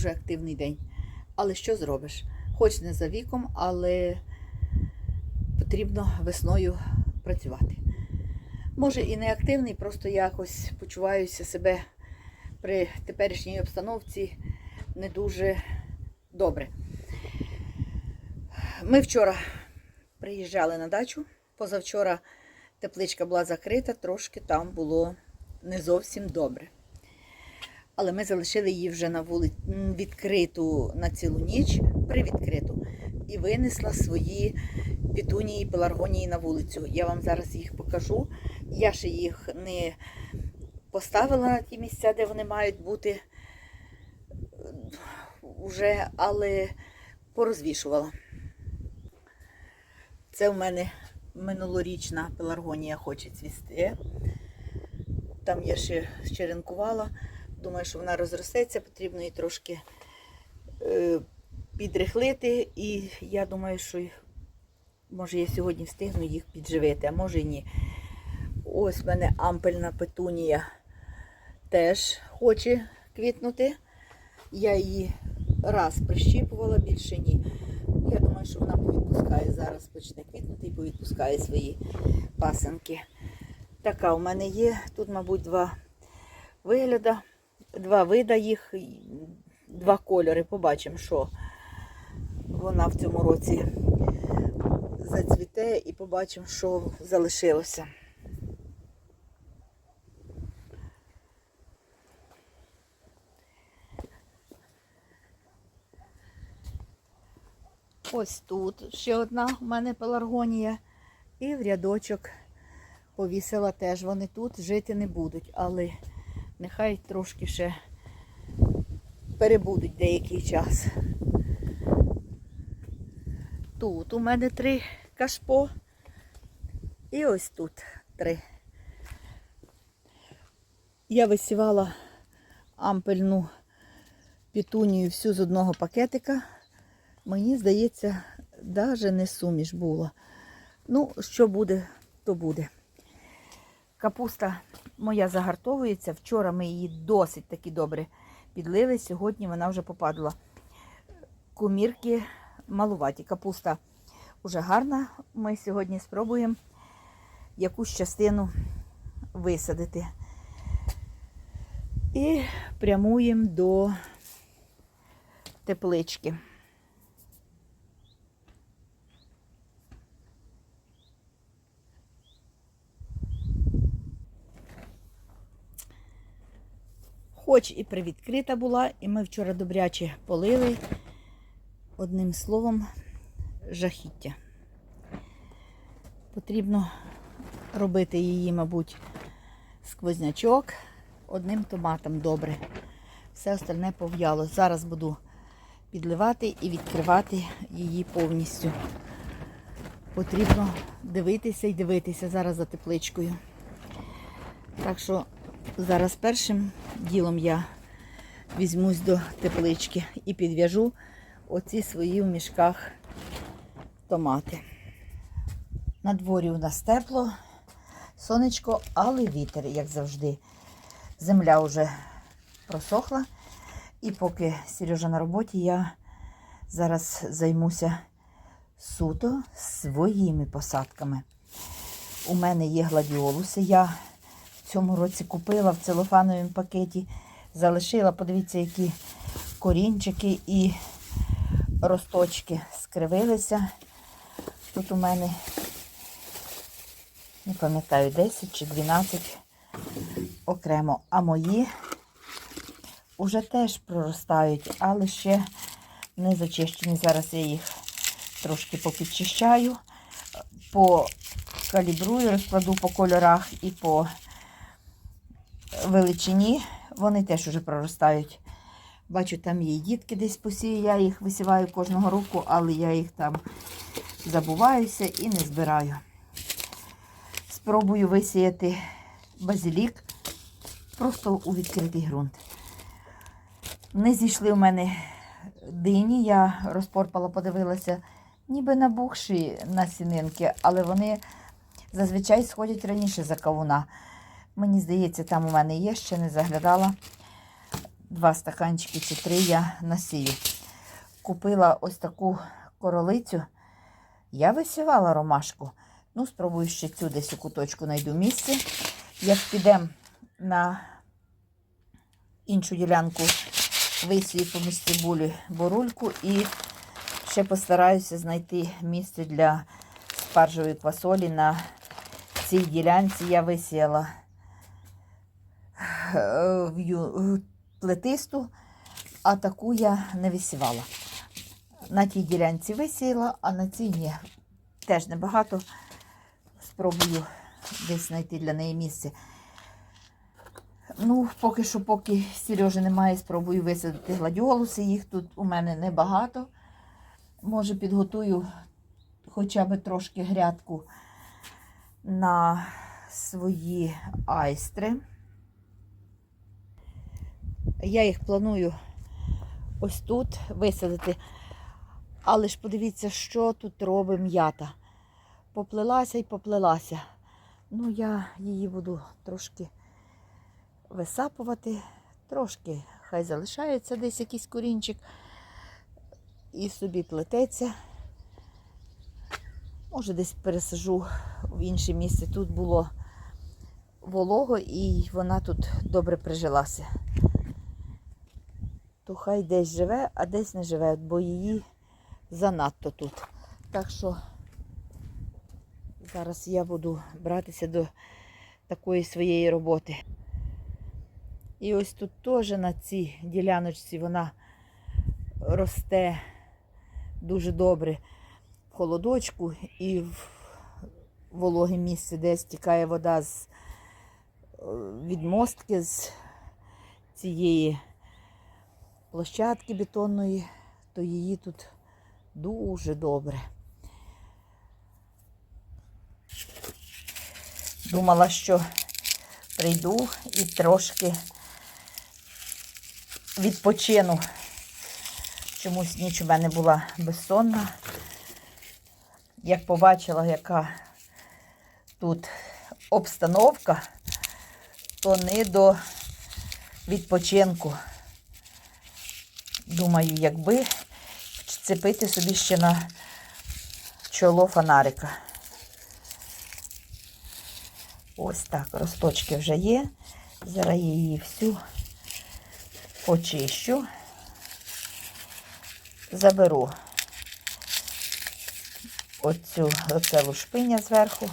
дуже активний день. Але що зробиш? Хоч не за віком, але потрібно весною працювати. Може і не активний, просто якось почуваюся себе при теперішній обстановці не дуже добре. Ми вчора приїжджали на дачу. Позавчора тепличка була закрита, трошки там було не зовсім добре. Але ми залишили її вже на вулиці відкриту на цілу ніч, привідкриту, і винесла свої пітунії пеларгонії на вулицю. Я вам зараз їх покажу. Я ще їх не поставила на ті місця, де вони мають бути вже, але порозвішувала. Це в мене минулорічна пеларгонія хоче цвісти. Там я ще щеренкувала. Думаю, що вона розростеться, потрібно її трошки е, підрихлити. І я думаю, що може я сьогодні встигну їх підживити, а може і ні. Ось в мене ампельна петунія теж хоче квітнути. Я її раз прищіпувала, більше ні. Я думаю, що вона повідпускає зараз, почне квітнути і повідпускає свої пасенки. Така у мене є. Тут, мабуть, два вигляди, два вида їх, два кольори. Побачимо, що вона в цьому році зацвіте і побачимо, що залишилося. Ось тут ще одна у мене пеларгонія. І в рядочок повісила теж. Вони тут жити не будуть, але нехай трошки ще перебудуть деякий час. Тут у мене три кашпо. І ось тут три. Я висівала ампельну пітунію всю з одного пакетика. Мені здається, навіть не суміш була. Ну, що буде, то буде. Капуста моя загартовується. Вчора ми її досить таки добре підлили. Сьогодні вона вже попадала. Кумірки малуваті. Капуста вже гарна. Ми сьогодні спробуємо якусь частину висадити. І прямуємо до теплички. Хоч і привідкрита була, і ми вчора добряче полили. Одним словом, жахіття. Потрібно робити її, мабуть, сквознячок одним томатом добре. Все остальне пов'яло. Зараз буду підливати і відкривати її повністю. Потрібно дивитися і дивитися зараз за тепличкою. Так що зараз першим ділом я візьмусь до теплички і підв'яжу оці свої в мішках томати. На дворі у нас тепло, сонечко, але вітер, як завжди. Земля вже просохла. І поки Сережа на роботі, я зараз займуся суто своїми посадками. У мене є гладіолуси. Я в цьому році купила в целофановому пакеті, залишила, подивіться, які корінчики і росточки скривилися. Тут у мене, не пам'ятаю, 10 чи 12 окремо. А мої вже теж проростають, але ще не зачищені. Зараз я їх трошки попідчищаю, покалібрую, розкладу по кольорах і по величині. Вони теж вже проростають. Бачу, там є дітки десь посію, я їх висіваю кожного року, але я їх там забуваюся і не збираю. Спробую висіяти базилік просто у відкритий ґрунт. Не зійшли в мене дині, я розпорпала, подивилася, ніби набухші насінинки, але вони зазвичай сходять раніше за кавуна. Мені здається, там у мене є, ще не заглядала. два стаканчики чи три я насію. Купила ось таку королицю. Я висівала ромашку. Ну, спробую ще цю десь у куточку знайду місце. Як підемо на іншу ділянку, висію поміж цибулі борульку і ще постараюся знайти місце для спаржевої квасолі на цій ділянці я висіяла плетисту, а таку я не висівала. На тій ділянці висіяла, а на цій ні. Теж небагато. Спробую десь знайти для неї місце. Ну, поки що, поки Сережі немає, спробую висадити гладіолуси. Їх тут у мене небагато. Може, підготую хоча б трошки грядку на свої айстри. Я їх планую ось тут висадити. Але ж подивіться, що тут робить м'ята. Поплелася і поплелася. Ну, я її буду трошки висапувати, трошки хай залишається десь якийсь корінчик і собі плететься. Може, десь пересажу в інше місце. Тут було волого і вона тут добре прижилася. То хай десь живе, а десь не живе, бо її занадто тут. Так що зараз я буду братися до такої своєї роботи. І ось тут теж на цій діляночці вона росте дуже добре в холодочку і в вологе місце, де стікає вода з е, від мостки з цієї площадки бетонної, то її тут дуже добре. Думала, що прийду і трошки відпочину. Чомусь ніч у мене була безсонна. Як побачила, яка тут обстановка, то не до відпочинку. Думаю, якби вцепити собі ще на чоло фонарика. Ось так, росточки вже є. Зараз я її всю почищу, заберу оцю оце лушпиня зверху.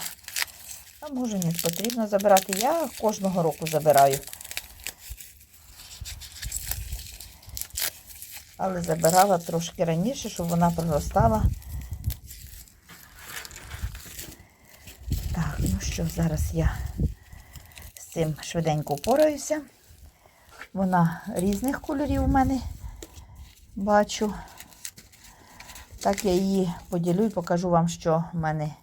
А може не потрібно забирати. Я кожного року забираю. Але забирала трошки раніше, щоб вона проростала. Так, ну що, зараз я з цим швиденько впораюся. Вона різних кольорів у мене бачу. Так я її поділю і покажу вам, що в мене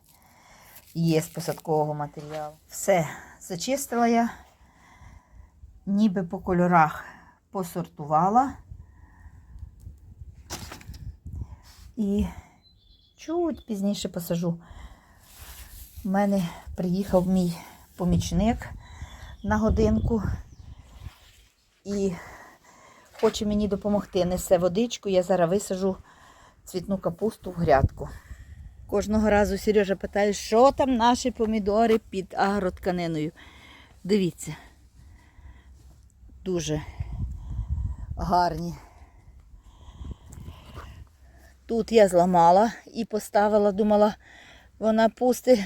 є з посадкового матеріалу. Все, зачистила я, ніби по кольорах посортувала. І чуть пізніше посажу. У мене приїхав мій помічник на годинку і хоче мені допомогти. Несе водичку, я зараз висажу цвітну капусту в грядку. Кожного разу Сережа питає, що там наші помідори під агротканиною. Дивіться, дуже гарні. Тут я зламала і поставила, думала, вона пусти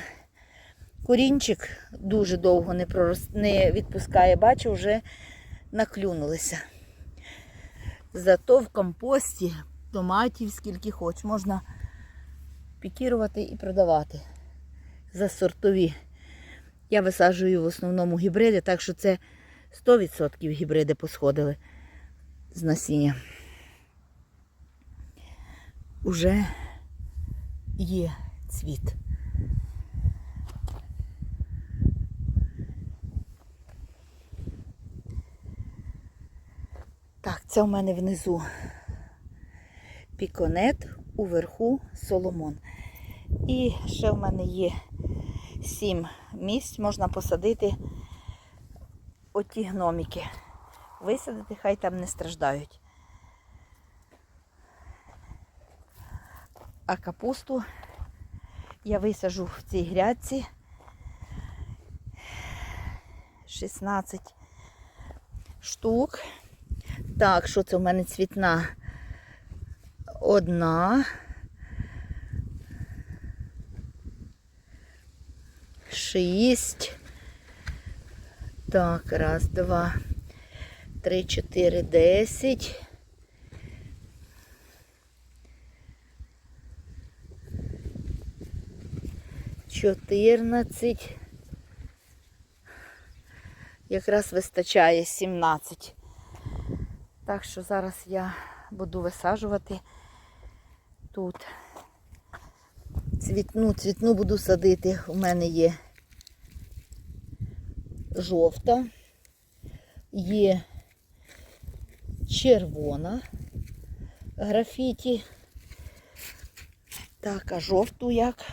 корінчик дуже довго не пророс... не відпускає. Бачу, вже наклюнулися. Зато в компості томатів скільки хоч можна пікірувати і продавати за сортові. Я висаджую в основному гібриди, так що це 100% гібриди посходили з насіння. Уже є цвіт. Так, це у мене внизу піконет, уверху соломон. І ще в мене є сім місць, можна посадити оті гноміки. висадити, хай там не страждають. А капусту я висажу в цій грядці 16 штук. Так, що це в мене цвітна? Одна. Шість. Так, раз, два, три, чотири, десять. Чотирнадцять. Якраз вистачає 17. Так що зараз я буду висаджувати тут. Цвітну, цвітну буду садити. У мене є жовта, є червона графіті. Так, а жовту як?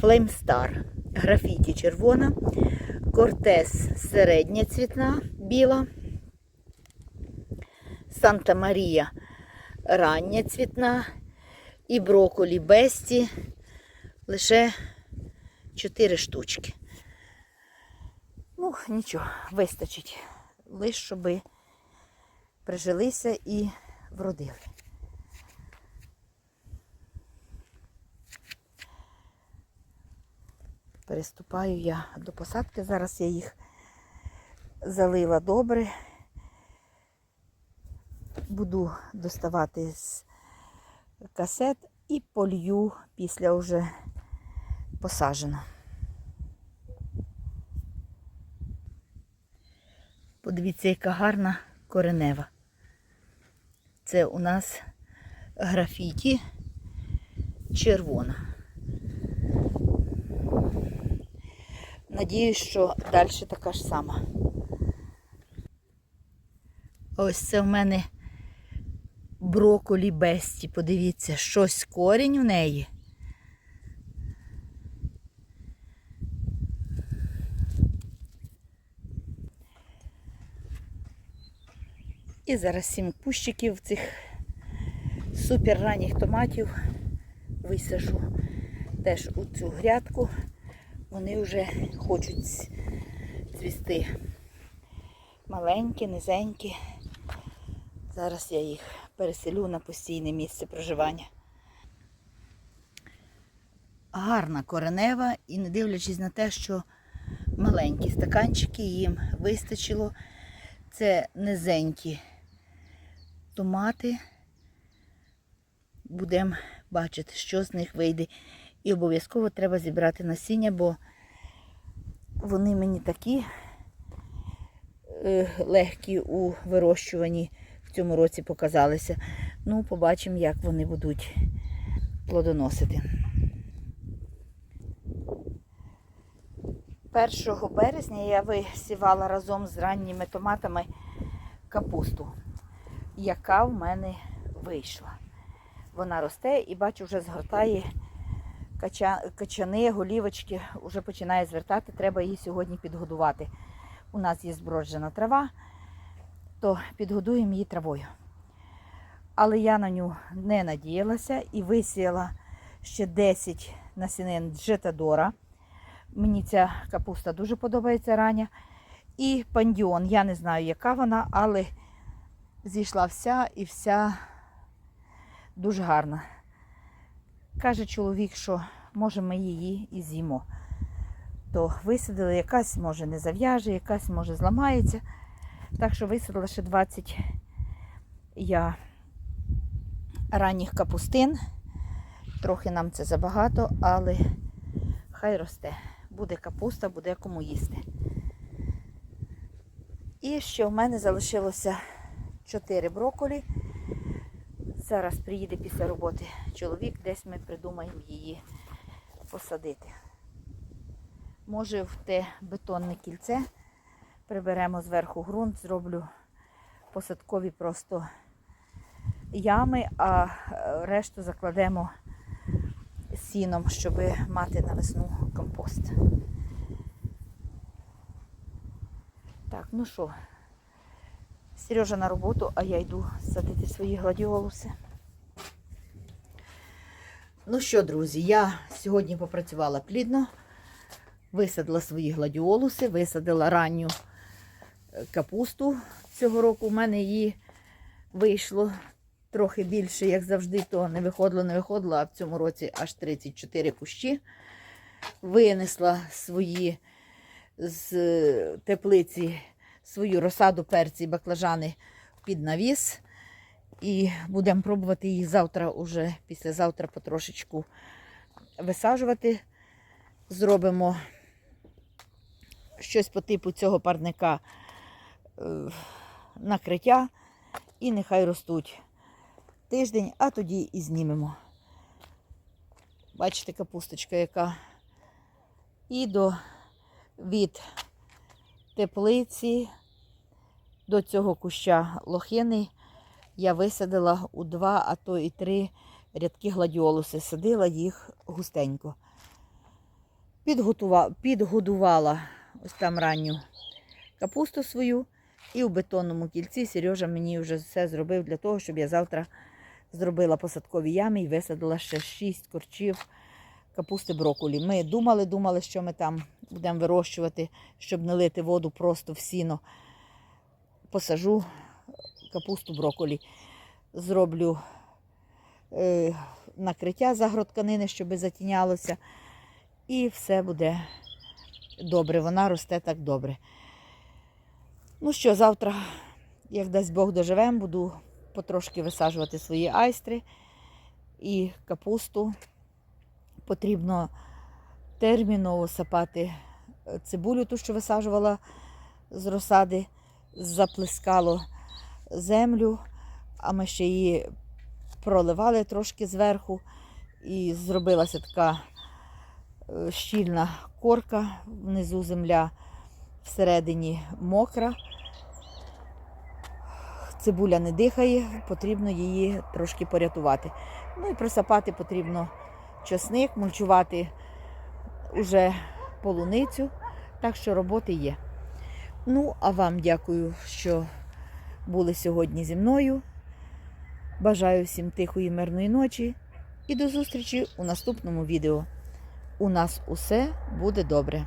Флеймстар. Графіті червона, Кортес середня цвітна біла, Санта Марія рання цвітна і броколі Бесті лише 4 штучки. Ну, нічого, вистачить. Лиш, щоб прижилися і вродили. Переступаю я до посадки. Зараз я їх залила добре. Буду доставати з касет і полью після вже посаджено. Подивіться, яка гарна коренева. Це у нас графіті червона. Надіюсь, що далі така ж сама. Ось це в мене броколі бесті. Подивіться, щось корінь у неї. І зараз сім кущиків цих супер ранніх томатів висажу теж у цю грядку. Вони вже хочуть цвісти. Маленькі, низенькі. Зараз я їх переселю на постійне місце проживання. Гарна коренева і не дивлячись на те, що маленькі стаканчики їм вистачило. Це низенькі томати. Будемо бачити, що з них вийде. І обов'язково треба зібрати насіння, бо вони мені такі е, легкі у вирощуванні в цьому році показалися. Ну, побачимо, як вони будуть плодоносити. 1 березня я висівала разом з ранніми томатами капусту, яка в мене вийшла. Вона росте і бачу, вже згортає качани, голівочки, вже починає звертати, треба її сьогодні підгодувати. У нас є зброджена трава, то підгодуємо її травою. Але я на ню не надіялася і висіяла ще 10 насінин джетадора. Мені ця капуста дуже подобається рання. І пандіон. Я не знаю, яка вона, але зійшла вся і вся дуже гарна. Каже чоловік, що може ми її і з'їмо. То висадили, якась може не зав'яже, якась може зламається. Так що висадила ще 20 я ранніх капустин. Трохи нам це забагато, але хай росте. Буде капуста, буде кому їсти. І ще в мене залишилося 4 брокколі. Зараз приїде після роботи чоловік, десь ми придумаємо її посадити. Може в те бетонне кільце приберемо зверху ґрунт, зроблю посадкові просто ями, а решту закладемо сіном, щоб мати на весну компост. Так, ну що, Сережа на роботу, а я йду садити свої гладіолуси. Ну що, друзі, я сьогодні попрацювала плідно, висадила свої гладіолуси, висадила ранню е, капусту цього року. У мене її вийшло трохи більше, як завжди, то не виходило, не виходило, а в цьому році аж 34 кущі. Винесла свої з е, теплиці свою розсаду перці і баклажани під навіс. І будемо пробувати їх завтра, уже післязавтра потрошечку висаджувати. Зробимо щось по типу цього парника е, накриття. І нехай ростуть тиждень, а тоді і знімемо. Бачите, капусточка, яка і до від теплиці до цього куща лохини я висадила у два, а то і три рядки гладіолуси. Садила їх густенько. Підготува... Підгодувала ось там ранню капусту свою. І у бетонному кільці Сережа мені вже все зробив для того, щоб я завтра зробила посадкові ями і висадила ще 6 корчів капусти брокколі. Ми думали, думали, що ми там будемо вирощувати, щоб не лити воду просто в сіно. Посажу капусту брокколі. Зроблю е, накриття загородканини, щоб затінялося. І все буде добре. Вона росте так добре. Ну що, завтра, як дасть Бог доживемо, буду потрошки висаджувати свої айстри і капусту. Потрібно терміново сапати цибулю, ту, що висаджувала з розсади, заплескало землю, а ми ще її проливали трошки зверху і зробилася така е, щільна корка, внизу земля всередині мокра. Цибуля не дихає, потрібно її трошки порятувати. Ну і просапати потрібно часник, мульчувати уже полуницю, так що роботи є. Ну, а вам дякую, що були сьогодні зі мною. Бажаю всім тихої, мирної ночі і до зустрічі у наступному відео. У нас усе буде добре.